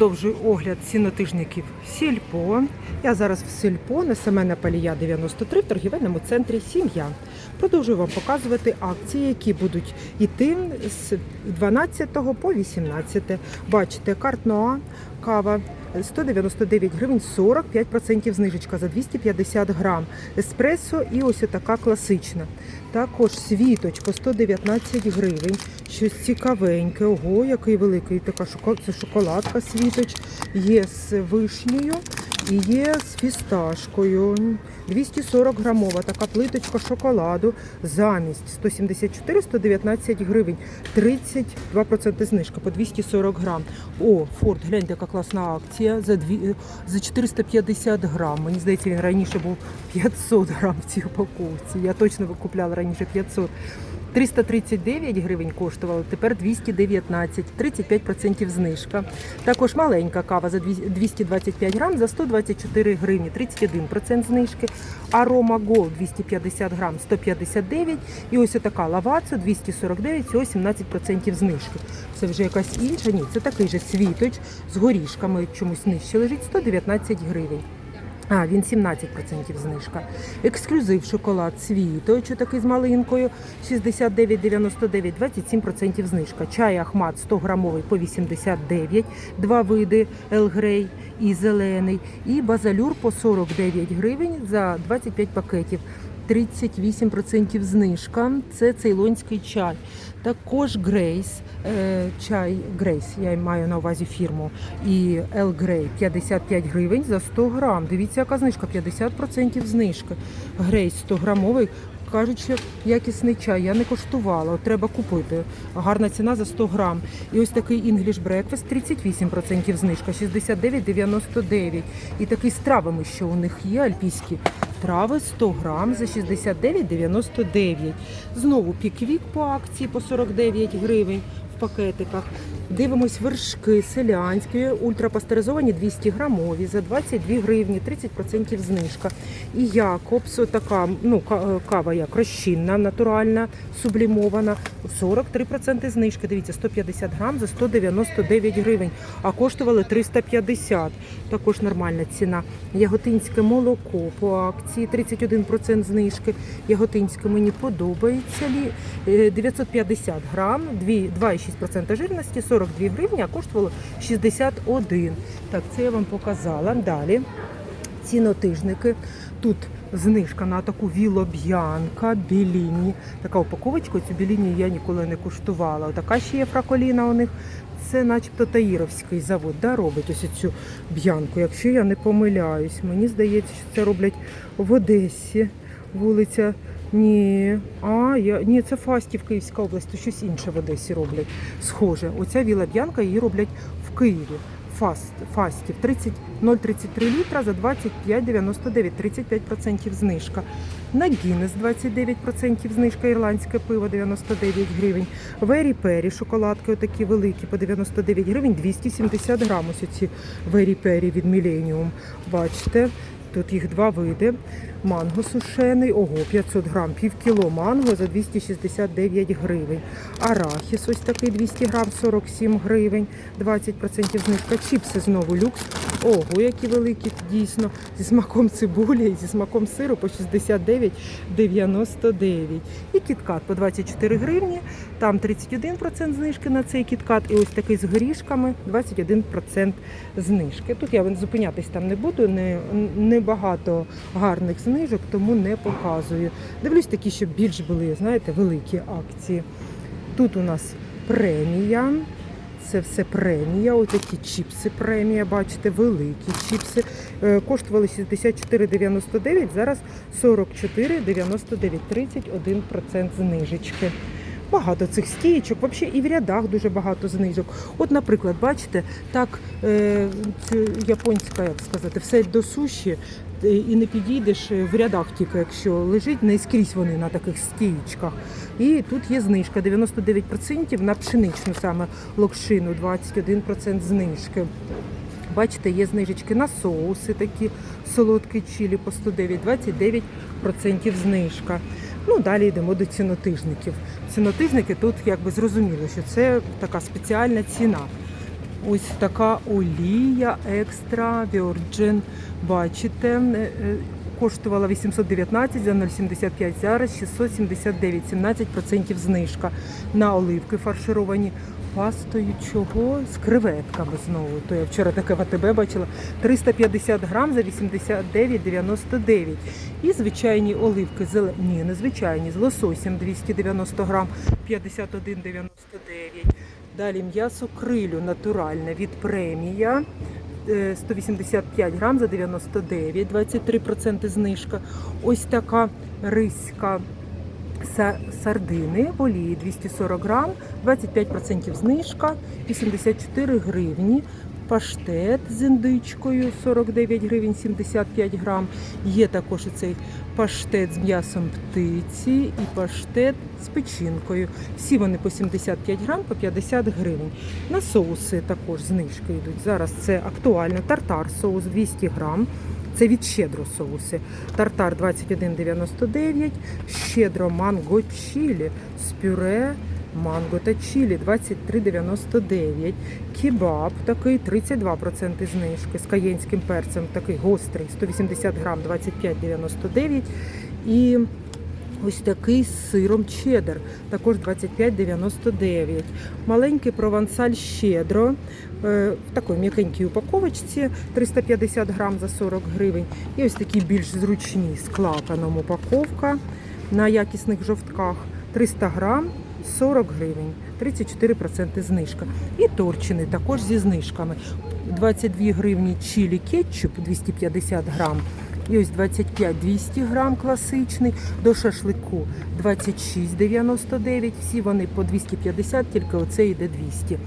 Продовжую огляд цінотижників Сільпо. Я зараз в Сільпо на Семена Палія 93 в торгівельному центрі Сім'я. Продовжую вам показувати акції, які будуть йти з 12 по 18. Бачите, карт Ноа, кава 199 гривень 45% знижечка за 250 грам. Еспресо і ось така класична. Також світочко 119 гривень. Щось цікавеньке. Ого, який великий. Така шоко- шоколадка світоч. Є з вишнею є з фісташкою. 240 грамова така плиточка шоколаду замість 174-119 гривень. 32% знижка по 240 грам. О, Форд, гляньте, яка класна акція за, дві, за 450 грам. Мені здається, він раніше був 500 грам в цій упаковці. Я точно купляла раніше 500. 339 гривень коштувало, тепер 219, 35% знижка. Також маленька кава за 225 грам за 124 гривні, 31% знижки. Арома Гол 250 грам 159. І ось така лавацо 249, всього 17% знижки. Це вже якась інша. Ні, це такий же світоч з горішками чомусь нижче лежить 119 гривень. А, він 17% знижка. Ексклюзив шоколад світоч, такий з малинкою, 69,99, 27% знижка. Чай Ахмат 100 грамовий по 89, два види Елгрей і зелений. І базалюр по 49 гривень за 25 пакетів. 38% знижка. Це цейлонський чай. Також Грейс, е, чай Грейс, я маю на увазі фірму. І Ел Грей 55 гривень за 100 грам. Дивіться, яка знижка, 50% знижка. Грейс 100 грамовий. Кажуть, що якісний чай я не коштувала, от треба купити. Гарна ціна за 100 грам. І ось такий English Breakfast 38% знижка, 69,99. І такий з травами, що у них є альпійські трави 100 грам за 69,99. Знову піквік по акції по 49 гривень пакетиках. Дивимось вершки селянські, ультрапастеризовані 200 грамові за 22 гривні, 30% знижка. І якобс, така ну, е, кава як розчинна, натуральна, сублімована, 43% знижки. Дивіться, 150 грам за 199 гривень, а коштували 350. Також нормальна ціна. Яготинське молоко по акції 31% знижки. Яготинське мені подобається. 950 е, грам, 2,6 6% жирності, 42 гривні, а коштувало 61. Так, це я вам показала. Далі цінотижники. Тут знижка на таку вілоб'янка, біліні. Така упаковочка, цю біліні я ніколи не куштувала. Така ще є фраколіна у них. Це начебто Таїровський завод да, робить ось цю б'янку. Якщо я не помиляюсь, мені здається, що це роблять в Одесі, вулиця ні, а я ні, це Фастів, Київська область, то щось інше в Одесі роблять. Схоже, оця віла б'янка її роблять в Києві. Фаст, фастів 30, 0,33 літра за 25,99, 35% знижка. На Гіннес 29% знижка, ірландське пиво 99 гривень. Вері Пері, шоколадки отакі великі по 99 гривень, 270 грам. Ось ці Вері Пері від Millennium. Бачите, тут їх два види. Манго сушений, ого, 500 грам, пів кіло манго за 269 гривень. Арахіс ось такий 200 грам, 47 гривень, 20% знижка. Чіпси знову люкс. Ого, які великі, дійсно, зі смаком цибулі і зі смаком сиру по 69,99. І кіткат по 24 гривні, там 31% знижки на цей кіткат, і ось такий з горішками 21% знижки. Тут я зупинятись там не буду, не, не багато гарних знижок, тому не показую. Дивлюсь такі, щоб більш були, знаєте, великі акції. Тут у нас премія. Це все премія. Ось такі чіпси премія, бачите, великі чіпси. Е, Коштували 64,99, зараз 44,99, 31% знижечки. Багато цих стієчок, взагалі і в рядах дуже багато знижок. От, наприклад, бачите, так е, японська, як сказати, все до суші е, і не підійдеш е, в рядах тільки, якщо лежить, не скрізь вони на таких стієчках. І тут є знижка 99% на пшеничну саме локшину, 21% знижки. Бачите, є знижечки на соуси, такі солодкі чилі по 109, 29% знижка. Ну, далі йдемо до цінотижників. Цінотижники тут якби зрозуміло, що це така спеціальна ціна. Ось така олія екстра Virgin. Бачите, е, е, коштувала 819 за 0,75, зараз 679, 17% знижка на оливки фаршировані пастою чого? З креветками знову. То я вчора таке в АТБ бачила. 350 грам за 89,99. І звичайні оливки зелені, ні, не звичайні, з лососем 290 грам 51,99. Далі м'ясо крилю натуральне від премія. е, 185 грам за 99, 23% знижка. Ось така риська сардини в олії 240 грам, 25% знижка, 84 гривні. Паштет з індичкою 49 гривень 75 грам. Є також цей паштет з м'ясом птиці і паштет з печінкою. Всі вони по 75 грам, по 50 гривень. На соуси також знижки йдуть. Зараз це актуально. Тартар соус 200 грам. Це від щедро соуси. Тартар 21,99, щедро манго чілі з пюре, манго та чілі 23,99. Кебаб такий 32% знижки з каєнським перцем, такий гострий, 180 грам 25,99. І Ось такий з сиром чеддер, також 25,99. Маленький провансаль щедро е, в такій м'якенькій упаковочці 350 грам за 40 гривень. І ось такі більш зручні з клапаном упаковка на якісних жовтках 300 грам 40 гривень, 34% знижка. І торчини також зі знижками. 22 гривні чилі кетчуп 250 грам. І ось 25 200 грам класичний, до шашлику 26,99, всі вони по 250, тільки оце йде 200.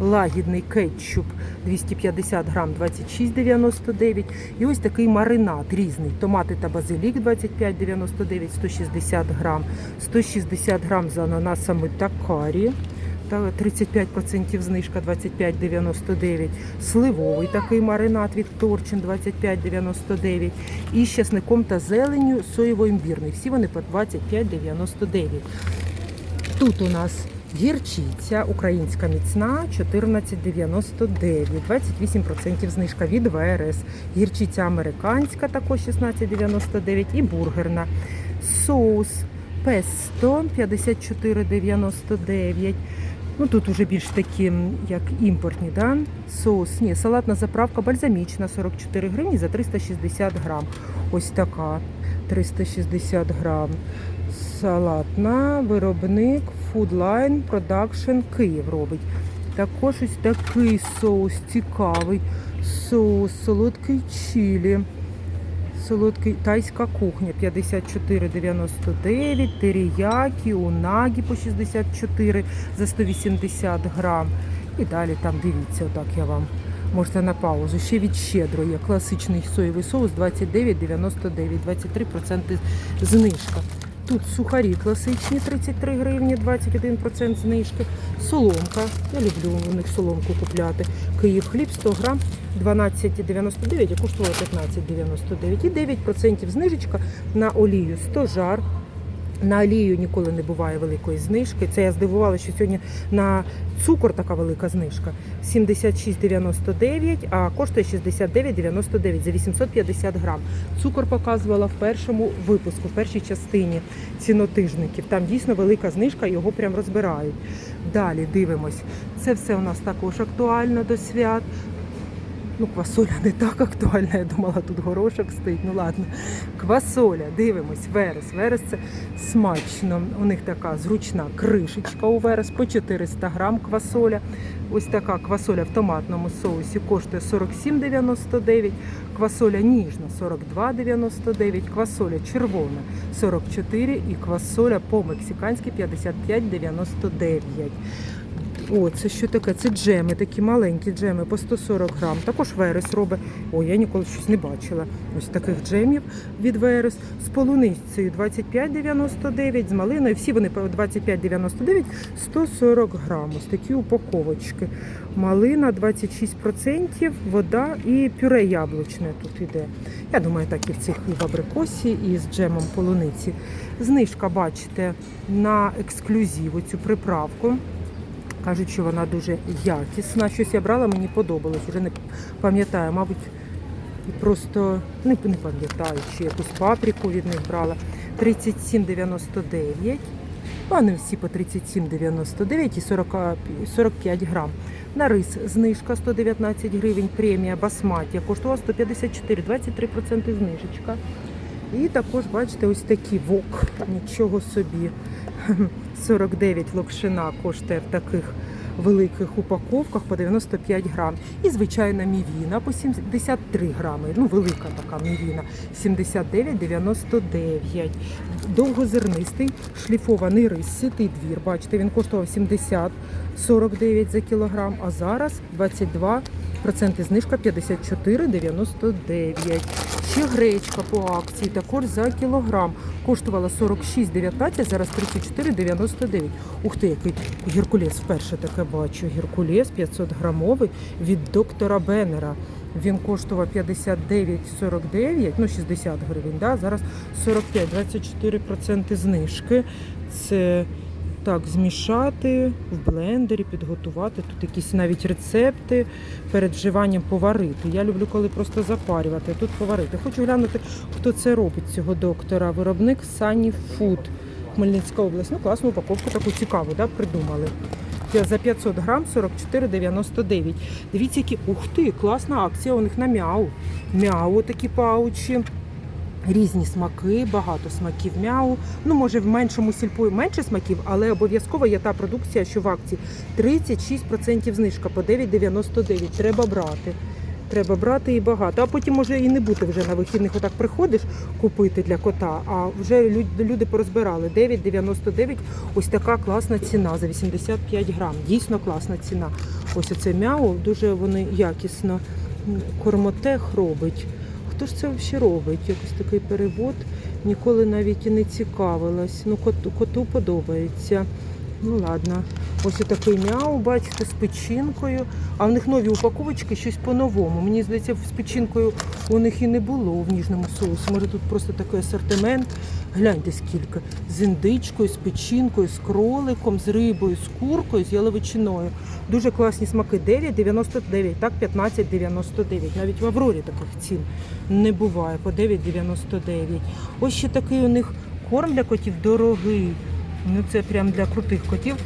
Лагідний кетчуп 250 грам 26,99. І ось такий маринад різний. Томати та базилік 25,99, 160 грам, 160 грам з ананасами та карі. Та 35% знижка 25,99. Сливовий такий маринад від Торчин 25,99. І з часником та зеленню соєво-імбірний. Всі вони по 25,99. Тут у нас гірчиця українська міцна 14,99. 28% знижка від ВРС. Гірчиця американська також 16,99 і бургерна. Соус песто 54,99. Ну тут уже більш такі, як імпортні, да? соус. Ні, салатна заправка бальзамічна 44 гривні за 360 грам. Ось така 360 грам. Салатна виробник Foodline Production Київ робить. Також ось такий соус цікавий. Соус солодкий чилі. Солодкий тайська кухня 54,99, теріякі, унагі по 64 за 180 грам. І далі там дивіться, отак я вам можете на паузу. Ще від щедро є класичний соєвий соус 29,99, 23% знижка. Тут сухарі класичні 33 гривні, 21% знижки. Соломка. Я люблю у них соломку купляти. Київ хліб 100 грам 12,99, а коштувала 15,99. І 9% знижечка на олію 100 жар. На олію ніколи не буває великої знижки. Це я здивувала, що сьогодні на цукор така велика знижка. 76,99, а коштує 69,99 за 850 грам. Цукор показувала в першому випуску, в першій частині цінотижників. Там дійсно велика знижка, його прям розбирають. Далі дивимось. Це все у нас також актуально до свят. Ну, квасоля не так актуальна, я думала, тут горошок стоїть. Ну ладно. Квасоля, дивимось, верес. Верес це смачно. У них така зручна кришечка у верес по 400 грам квасоля. Ось така квасоля в томатному соусі коштує 47,99. Квасоля ніжна 42,99. Квасоля червона 44 і квасоля по-мексиканськи 55,99. О, це що таке? Це джеми, такі маленькі джеми по 140 грам. Також Верес робить. Ой, я ніколи щось не бачила. Ось таких джемів від Верес. З полуницею 25,99, з малиною. Всі вони по 25,99, 140 грам. Ось такі упаковочки. Малина 26%, вода і пюре яблучне тут іде. Я думаю, так і в цих і в абрикосі, і з джемом полуниці. Знижка, бачите, на ексклюзиву цю приправку Кажуть, що вона дуже якісна. Щось я брала, мені подобалось. Вже не пам'ятаю, мабуть, просто не, не пам'ятаю, чи якусь паприку від них брала. 37,99. Вони всі по 37,99 і 40, 45 грам. На рис знижка 119 гривень, премія басматія коштувала 154, 23% знижечка. І також, бачите, ось такі вок. Нічого собі. 49 локшина коштує в таких великих упаковках по 95 грам. І звичайна мівіна по 73 грами. Ну, велика така мівіна. 79,99. Довгозернистий шліфований рис, ситий двір. Бачите, він коштував 70 49 за кілограм, а зараз 22 проценти знижка 54,99. Ще гречка по акції також за кілограм. Коштувала 46,19, зараз 34,99. Ух ти, який геркулес. Вперше таке бачу. Геркулес 500 грамовий від доктора Беннера. Він коштував 59,49, ну 60 гривень, да? зараз 45, 24% знижки. Це так, змішати в блендері, підготувати. Тут якісь навіть рецепти перед вживанням поварити. Я люблю, коли просто запарювати, тут поварити. Хочу глянути, хто це робить цього доктора. Виробник Sunny Food, Хмельницька область. Ну, класну упаковку таку цікаву, да, придумали. За 500 грам 44,99. Дивіться, які ух ти, класна акція у них на мяу. Мяу такі паучі. Різні смаки, багато смаків мяу. Ну, може, в меншому сільпо менше смаків, але обов'язково є та продукція, що в акції 36% знижка по 9,99. Треба брати. Треба брати і багато. А потім може і не бути вже на вихідних. Отак приходиш купити для кота, а вже люди порозбирали. 9,99. Ось така класна ціна за 85 грам. Дійсно класна ціна. Ось оце мяу, дуже вони якісно. Кормотех робить. Хто ж це взагалі робить? Якийсь такий перевод. Ніколи навіть і не цікавилась. Ну, коту, коту подобається. Ну ладно. Ось такий мяу, бачите, з печінкою. А в них нові упаковочки, щось по-новому. Мені здається, з печінкою у них і не було в ніжному соусі. Може тут просто такий асортимент. Гляньте скільки. З індичкою, з печінкою, з кроликом, з рибою, з куркою, з яловичиною. Дуже класні смаки. 9,99, так 15,99. Навіть в Аврорі таких цін не буває. По 9,99. Ось ще такий у них корм для котів дорогий. Ну це прям для крутих котів.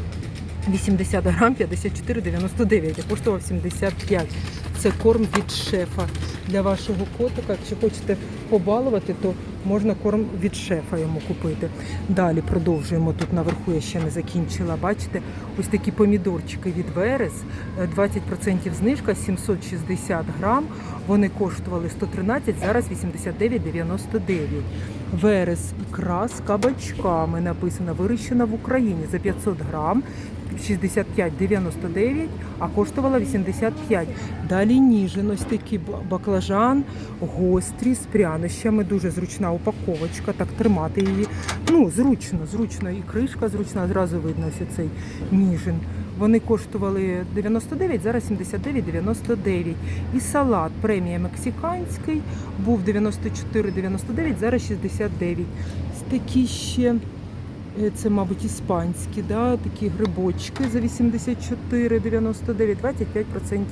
80 грам 54,99, а коштував 75. Це корм від шефа для вашого котика. Якщо хочете побалувати, то можна корм від шефа йому купити. Далі продовжуємо. Тут наверху я ще не закінчила. Бачите, ось такі помідорчики від Верес. Е, 20% знижка, 760 грам. Вони коштували 113, зараз 89,99. Верес ікра з кабачками написано, вирощена в Україні за 500 грам. 65,99, а коштувала 85. Далі ніжин, ось такий ба- баклажан, гострі з прянощами, дуже зручна упаковочка, так тримати її. Ну, зручно, зручно. І кришка зручна, зразу видно ось цей ніжин. Вони коштували 99, зараз 79,99. І салат премія мексиканський був 94,99, зараз 69. Такі ще. Е, Це, мабуть, іспанські, да? такі грибочки за 84,99, 25%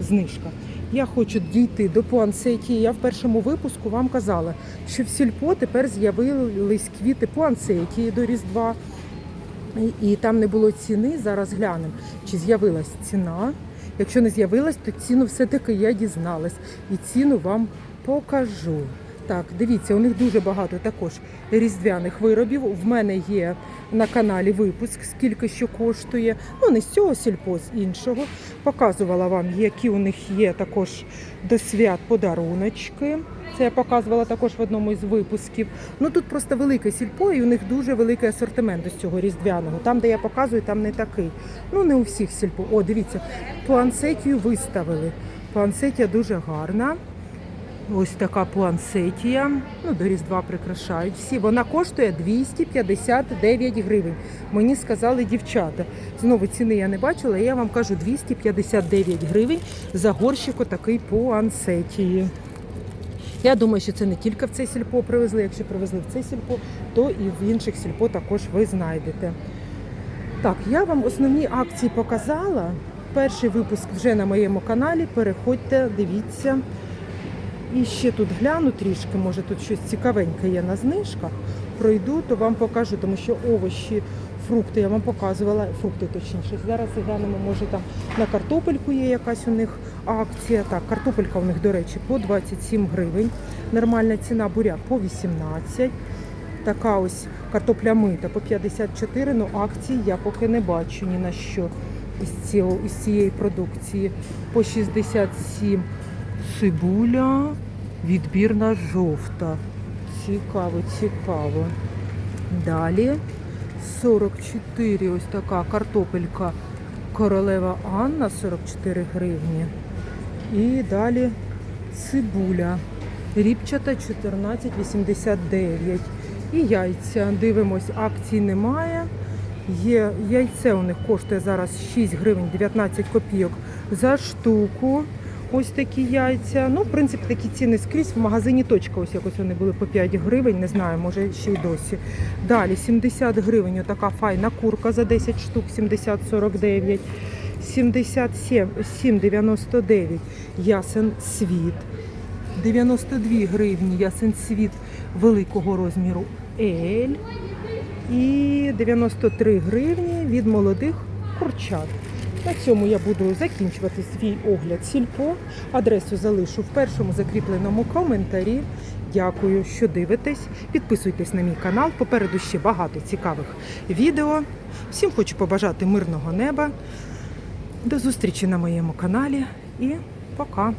знижка. Я хочу дійти до пуансеті. Я в першому випуску вам казала, що в сільпо тепер з'явились квіти пуансеті до Різдва. І- там не було ціни. Зараз глянемо, чи з'явилась ціна. Якщо не з'явилась, то ціну все-таки я дізналась. І ціну вам покажу. Так, дивіться, у них дуже багато також різдвяних виробів. В мене є на каналі випуск, скільки що коштує. Ну, не з цього сільпо, з іншого. Показувала вам, які у них є також до свят подаруночки. Це я показувала також в одному із випусків. Ну тут просто велике сільпо, і у них дуже великий асортимент із цього різдвяного. Там, де я показую, там не такий. Ну не у всіх сільпо. О, дивіться, пуансетію виставили. Пуансетія дуже гарна. Ось така пуансетія. Ну, до Різдва прикрашають всі. Вона коштує 259 гривень. Мені сказали дівчата. Знову ціни я не бачила, я вам кажу 259 гривень за горщик отакий пуансетії. Я думаю, що це не тільки в цей сільпо привезли. Якщо привезли в цей сільпо, то і в інших сільпо також ви знайдете. Так, я вам основні акції показала. Перший випуск вже на моєму каналі. Переходьте, дивіться. І ще тут гляну трішки, може тут щось цікавеньке є на знижках. Пройду, то вам покажу, тому що овочі, фрукти я вам показувала, фрукти точніше. Зараз глянемо, може там на картопельку є якась у них акція. Так, картопелька у них, до речі, по 27 гривень. Нормальна ціна буряк по 18. Така ось картопля мита по 54, ну акції я поки не бачу ні на що із, цієї продукції. По 67 цибуля, відбірна жовта. Цікаво, цікаво. Далі 44 ось така картопелька королева Анна 44 гривні. І далі цибуля. Ріпчата 14,89. І яйця. Дивимось, акцій немає. Є яйце у них коштує зараз 6 гривень 19 копійок за штуку. Ось такі яйця. Ну, в принципі, такі ціни скрізь. В магазині точка. Ось якось вони були по 5 гривень, не знаю, може ще й досі. Далі 70 гривень. Така файна курка за 10 штук, 70,49. 77, 7,99 ясен світ. 92 гривні ясен світ великого розміру Ель. І 93 гривні від молодих курчат. На цьому я буду закінчувати свій огляд сільпо. Адресу залишу в першому закріпленому коментарі. Дякую, що дивитесь. Підписуйтесь на мій канал. Попереду ще багато цікавих відео. Всім хочу побажати мирного неба. До зустрічі на моєму каналі і пока!